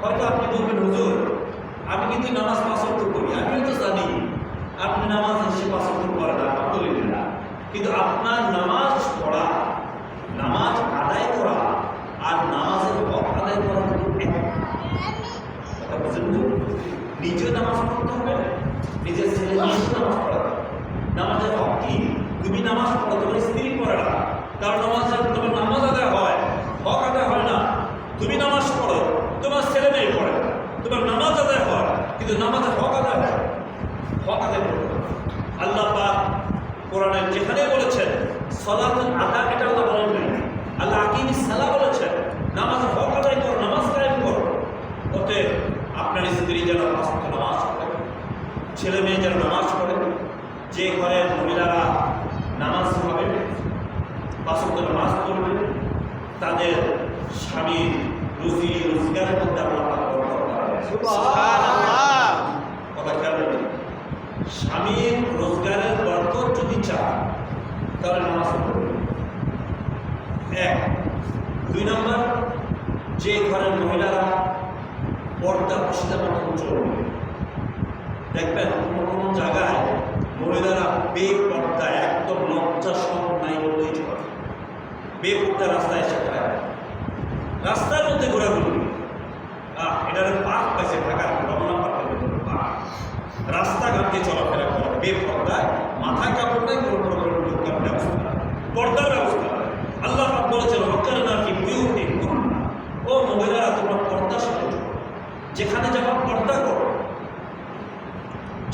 হয়তো আপনি বলবেন, হুজুর, আমি কিন্তু নামাজ পছন্দ করি আমিও তো জানি আপনি নামাজ এসে পছন্দ করেন আলহামদুলিল্লাহ। কিন্তু আপনার নামাজ পড়া, নামাজ আদায় করা আর নামাজের হক আদায় করা? নিজেও নামাজ পড়তে হবে নিজের ছেলে মেয়েও নামাজ পড়া নামাজের হক কি তুমি নামাজ পড়ো তোমার স্ত্রী পড়ে না কারণ নামাজ যখন তোমার নামাজ আদায় হয় হক আদায় হয় না তুমি নামাজ পড়ো তোমার ছেলে মেয়ে পড়ে তোমার নামাজ আদায় হয় কিন্তু নামাজের হক আদায় হয়। হক আদায় করতে আল্লাহ পাক কোরআনে যেখানে বলেছেন সলাত আদা, এটা আল্লাহ বলেন নাই। আল্লাহ আকিম সালা বলেছেন, নামাজের হক আদায় করো, নামাজ কায়েম করো। অতএব আপনার স্ত্রী যেন পাঁচ নামাজ পড়ে, ছেলে মেয়ে যেন নামাজ পড়ে, যে ঘরের মহিলারা নামাজ পড়বে ওয়াক্ত নামাজ পড়বে, তাদের স্বামী রুজি, রোজগারের মধ্যে আল্লাহ পাক বরকত দান করবেন। কথা খেয়াল রাখবেন স্বামীর রোজগারের বরকত যদি চান, তাহলে নামাজ এক। দুই নম্বর, যে ঘরের মহিলারা পর্দা পশিদা মতন চলবে। দেখবেন, কোনো কোনো জায়গায় মহিলারা বেপর্দা, একদম লজ্জা সব নাই বললেই চলে। বেপর্দা রাস্তায় এসে রাস্তার মধ্যে ঘোরাঘুরি। আহ, এটার পার্ক পাইছে ঢাকার রমনা পার্কের ভেতরে পার্ক রাস্তাঘাটে চলাফেরা করে বেপর্দায়, মাথায় কাপড় নাই কোনো প্রকার ব্যবস্থা। পর্দার ব্যবস্থা। আল্লাহ বলেছেন হকার নাকি বুয়ুতে ও মহিলারা তোমরা পর্দা সাথে যেখানে যাবা পর্দা করো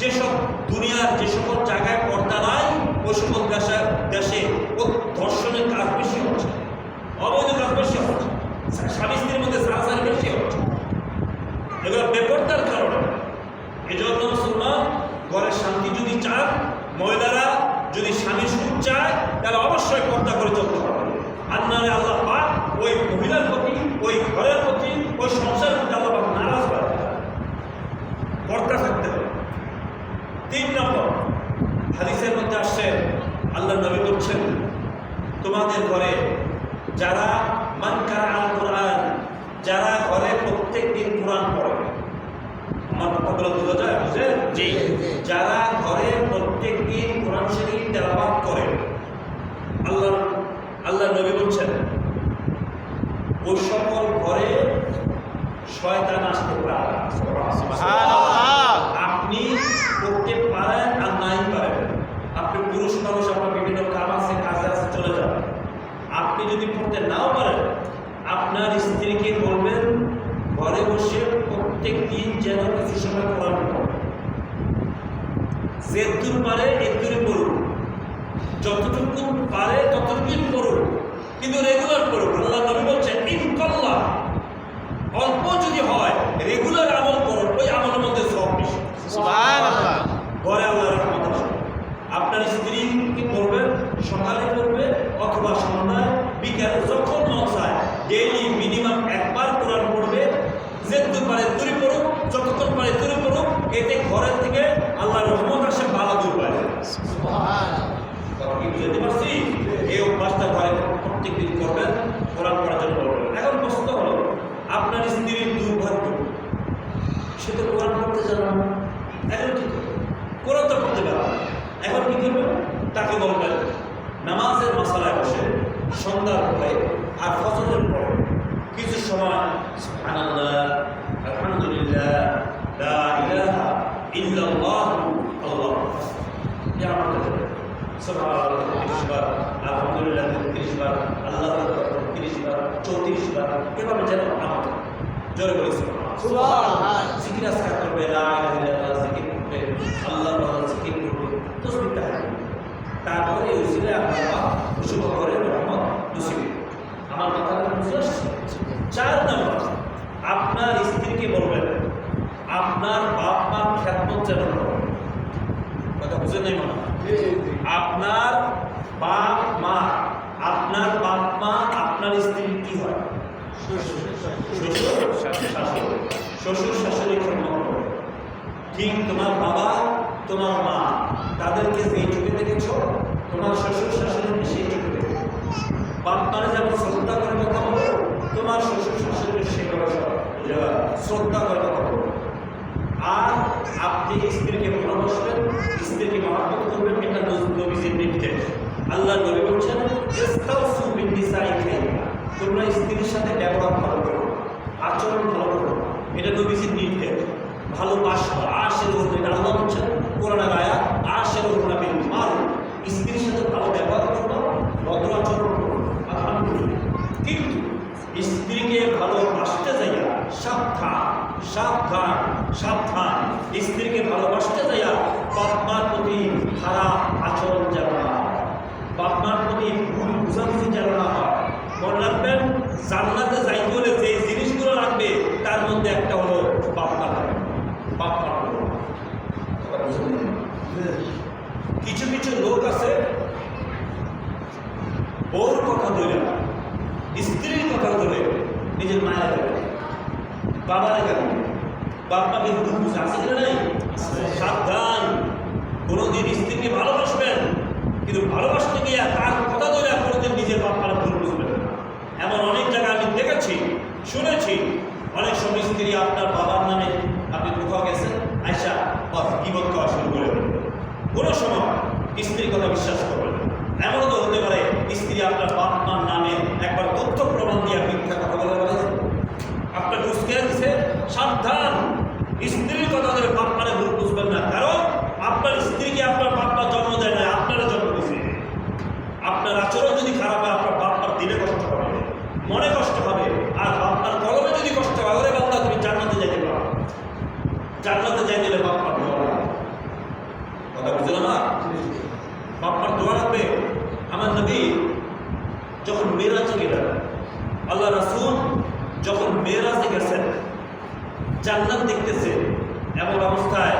যেসব দুনিয়ার যে সকল জায়গায় পর্দা নাই ওই সকল দেশে দেশে ও ধর্ষণের কাজ বেশি হচ্ছে অবৈধ কাজ বেশি হচ্ছে স্বামী স্ত্রীর মধ্যে সারাসারি বেশি হচ্ছে এগুলো বেপর্দার কারণে এজন্য মুসলমান ঘরের শান্তি যদি চান মহিলারা যদি স্বামী সুখ চায় তাহলে অবশ্যই পর্দা করে চলতে হবে নাহলে আল্লাহ পাক ওই মহিলার প্রতি ওই ঘরের প্রতি ওই সংসারের প্রতি আল্লাহ পাক নারাজ হয় পর্দা থাকতে হবে। তিন নম্বর হাদিসের মধ্যে আসছে আল্লাহ নবী বলছেন তোমাদের ঘরে যারা মানকার আল কোরআন যারা ঘরে প্রত্যেক দিন কোরআন পড়ে। আমার কথাগুলো বোঝা যায়? জি যারা ঘরে প্রত্যেক দিন কোরআন শরীফ তেলাওয়াত করে আল্লাহ আল্লাহ নবী বলছেন ওই সকল ঘরে শয়তান আসতে পারে। আপনি করতে পারেন আর নাই পারেন। আপনি পুরুষ মানুষ আপনার বিভিন্ন কাম আছে কাজে আছে চলে যাবেন আপনি যদি পড়তে নাও পারেন আপনার স্ত্রীকে বলবেন ঘরে বসে প্রত্যেক দিন যেন কিছু সময় কোরআন পড়ে যেদূর পারে এদূরে পড়ুন যতটুকু পারে ততটুকুই করুক কিন্তু রেগুলার করুক আল্লাহ নবী বলছেন ইনকাল্লা অল্প যদি হয় রেগুলার আমল করুন ওই আমলের মধ্যে সব বেশি। ঘরে আল্লাহ রহমত আপনার স্ত্রী কি করবেন সকালে করবে অথবা সন্ধ্যায়? বিকেলে? যখন মন চায় ডেইলি মিনিমাম একবার কোরআন পড়বে যেহেতু পারে তুরি পড়ুক যতক্ষণ পারে তুরি পড়ুক এতে ঘরের থেকে আল্লাহ রহমত আসে ভালো দূর পায় কথা কি বুঝতে পারছি এই অভ্যাসটা ঘরে প্রত্যেক দিন করবেন কোরআন পড়ার জন্য বলবেন এখন প্রশ্ন হলো আপনার স্ত্রীর দুর্ভাগ্য সে তো কোরআন পড়তে জানে না। এখন কি করবে? কোরআন তো পড়তে পারে। এখন কি করবে? তাকে বলবেন নামাজের মশালায় বসে, সন্ধ্যার পরে আর ফজরের পরে কিছু সময় সুবহানাল্লাহ বার, আলহামদুলিল্লাহ আল্লাহ এভাবে যেন আমার জোরে বলি সুবহানাল্লাহ। জিকির আসকার করবে লা ইলাহা ইল্লাল্লাহ জিকির করবে আল্লাহ তাআলা জিকির করবে তসবিহ তারপরে এই উসিলে আল্লাহ শুভ করে রহমত নসিব আমার কথা বুঝে আসছে চার নম্বর আপনার স্ত্রীকে বলবেন আপনার বাপ মার খ্যাতমত যেন কথা বুঝে নেই মনে আপনার বাপ মা আপনার বাপ মা আপনার স্ত্রী কি হয়? শ্বশুর শাশুড়ি খেদমত করে। ঠিক তোমার বাবা, তোমার মা, তাদেরকে যেই চোখে দেখেছ, তোমার শ্বশুর শাশুড়িকে সেই চোখে দেখেছ। বাপ মারে যেমন শ্রদ্ধা করে কথা বলো, তোমার শ্বশুর শাশুড়িকে সেভাবে শ্রদ্ধা করে কথা বলবেন আর আপনি স্ত্রীকে ভালোবাসবেন, স্ত্রীকে মহাব্বত করবেন, এটা নবীজির নির্দেশ। আল্লাহ নবী বলছেন তোমরা স্ত্রীর সাথে ব্যবহার ভালো করো, আচরণ ভালো করো। এটা নবীজির নির্দেশ ভালোবাসা আশের উপর এটা আল্লাহ বলছেন কোরআনের আয়া আশের উপর বিল মারুফ স্ত্রীর সাথে ভালো ব্যবহার করো ভদ্র আচরণ করো কিন্তু স্ত্রীকে ভালোবাসতে যাইয়া সাবধান সাবধান সাবধান। স্ত্রীকে ভালোবাসতে যাইয়া বাপমার প্রতি খারাপ আচরণ যেন না হয়। বাপমার প্রতি ভুল বুঝাবুঝি যেন না হয় মনে রাখবেন জান্নাতে যাইতে হলে যে জিনিসগুলো লাগবে তার মধ্যে একটা হলো কথা বুঝলেন? কিছু কিছু লোক আছে ওর কথা ধরে স্ত্রীর কথা ধরে নিজের মায়ের ধরে বাবার কেন বাপমাকে দুধ বুঝে আছে কিনা নাই? সাবধান। কোনোদিন স্ত্রীকে ভালোবাসবেন কিন্তু ভালোবাসতে গিয়ে তার কথা ধরে কোনোদিন নিজের বাপমার ভুল বুঝবেন না এমন অনেক জায়গায় আমি দেখেছি শুনেছি অনেক সময় স্ত্রী আপনার বাবার নামে আপনি কোথাও গেছেন আয়সা বাস বিপদ করা শুরু করে দেবে কোনো সময় স্ত্রীর কথা বিশ্বাস করবেন না। এমনও তো হতে পারে স্ত্রী আপনার বাপ মার নামে একবার তথ্য প্রমাণ দিয়ে মিথ্যা কথা বলে বেড়াচ্ছে আপনাকে উস্কে দিছে সাবধান। স্ত্রীর কথা ধরে বাপ মানে ভুল বুঝবেন না। কারণ আপনার স্ত্রীকে আপনার বাপ মা জন্ম দেয় না আপনারা জন্ম দিয়েছে। আপনার আচরণ যদি খারাপ হয়, আপনার বাপমার দিলে কষ্ট হবে, মনে কষ্ট হবে। আর বাপমার কলমে যদি কষ্ট হয়, ওরে বান্দা, তুমি জান্নাতে যাইতে পারো। জান্নাতে যাই দিলে লাগবে। কথা বুঝলো না? বাপমার দোয়া লাগবে। আমার নবী যখন মেরাজে গেলেন, আল্লাহ রাসূল যখন মেরাজে গেছেন জান্নাত দেখতেছে এমন অবস্থায়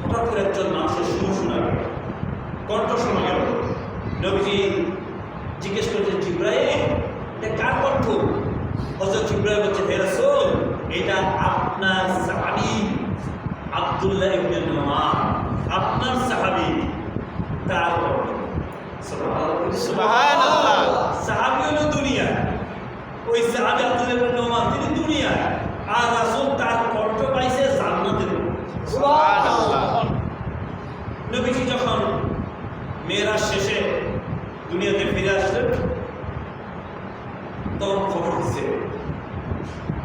হঠাৎ করে একজন মানুষের সুর শোনা গেল। কণ্ঠ শোনা গেল। নবীজি জিজ্ঞেস করেছেন জিব্রাহিম এটা কার কণ্ঠ? হজরত জিব্রাহিম বলছে হে রাসূল এটা আপনার সাহাবী আব্দুল্লাহ ইবনে নোমান আপনার সাহাবী তার। সাহাবী হলো দুনিয়া। ওই সাহাবী আব্দুল্লাহ ইবনে নোমান তিনি দুনিয়া। আর রাসূল তার কণ্ঠ পাইছে জান্নাতের। নবীজি যখন মেয়েরা শেষে দুনিয়াতে ফিরে আসলেন তখন খবর দিচ্ছে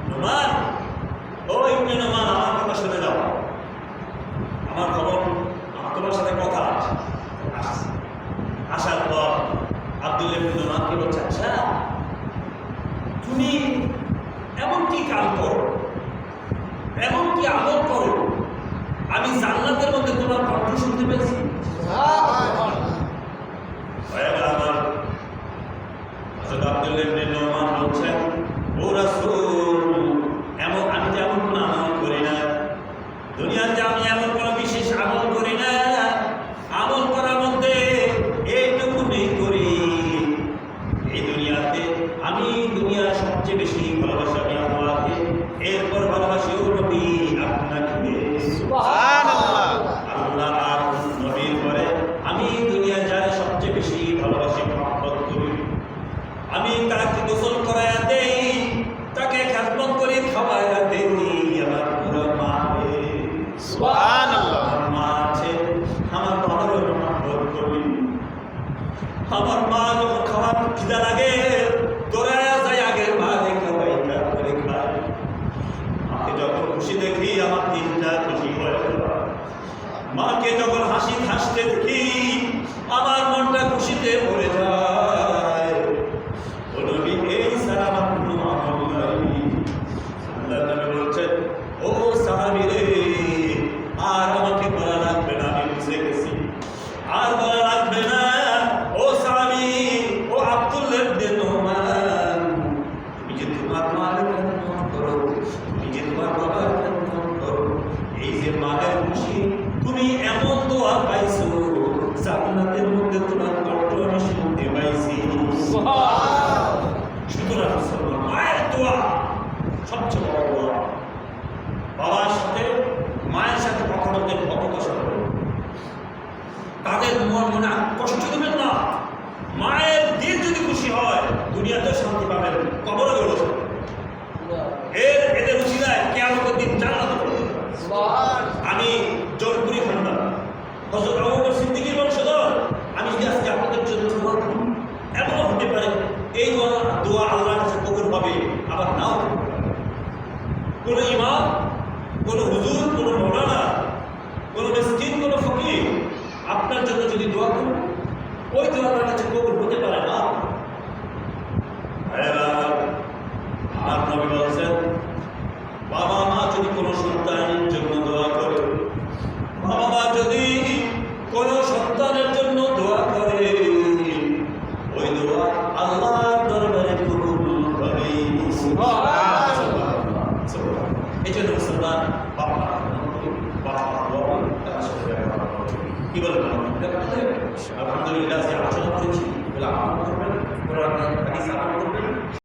নোমান ও ইবনে নোমান আমার কথা শুনে যাও আমার খবর আমার তোমার সাথে কথা আছে। আসার পর আব্দুল ইবনে নোমানকে বলছে আচ্ছা তুমি এমন কি কাম করো এমন আদর করো। আমি জান্নাতের মধ্যে তোমার কণ্ঠ শুনতে পেয়েছি। আমার। আব্দুল্লাহ বলছেন ও রাসূল এমন আমি যে এমন কোনো আমল করি না দুনিয়াতে আমি এমন কোনো বিশেষ আমল করি না আমল করার মধ্যে এইটুকুনি করি এই দুনিয়াতে আমি দুনিয়ার সবচেয়ে বেশি ভালোবাসি আমি আল্লাহকে এরপর ভালোবাসি ও নবী আপনাকে সুবহানাল্লাহ। আল্লাহ আর নবীর পরে আমি দুনিয়া যারা সবচেয়ে বেশি ভালোবাসি মহব্বত করি আমি তাকে গোসল করায়া দেই তাকে খেদমত করে খাওয়ায়া দেই আমার পুরো মা রে। সুবহানাল্লাহ। আমার মা আছে আমার মারও মহব্বত করি আমার মা খাবার খিদা লাগে। মাকে যখন আমার হাসি হাসতে দেখি, আমার মনটা খুশিতে ভরে যায়। এই ছাড়া আমার নবী বলছেন, ও সাহাবী রে, আর আমাকে বলা লাগবে না আমি বুঝে গেছি আর বলা লাগবে না ও সাহাবী ও আব্দুল্লাহ ইবনে নোমান তুমি যে তোমার মায়ের খেদমত করো তুমি যে তোমার বাবার খেদমত করো এই যে মায়ের খুশি তুমি এমন দোয়া পাইছো জান্নাতের মধ্যে তোমার কণ্ঠ আমি শুনতে পাইছি সুতরাং মুসলমান, মায়ের দোয়া সবচেয়ে বড় দোয়া বাবার সাথে মায়ের সাথে কথা বলতে কত কষ্ট হবে তাদের মন মনে কষ্ট দেবেন না দুনিয়াতে শান্তি পাবেন, কবরে গেল এর এদের উচিলায় কেয়ামতের দিন জান্নাত। আমি জোরপুরি খান্ডা হজরত আবু বকর সিদ্দিকীর বংশধর, আমি যদি আজকে আপনাদের জন্য দোয়া করি, এমনও হতে পারে, এই দোয়া আল্লাহর কাছে কবুল হবে, আবার নাও। কোনো ইমাম, কোনো মৌলানা কোনো মিসকিন কোনো ফকির আপনার জন্য যদি দোয়া করুন ওই দোয়া আপনার কাছে কবুল হতে পারে না ভাইয়েরা, আমার নবী বলছেন বাবা মা যদি কোনো সন্তানের জন্য দোয়া করে বাবা মা যদি কোনো সন্তানের জন্য দোয়া করে ওই দোয়া আল্লাহর দরবারে কবুল হবে এই জন্য মুসলমান বাবা বাবা বাবা কি বলেন আলহামদুলিল্লাহ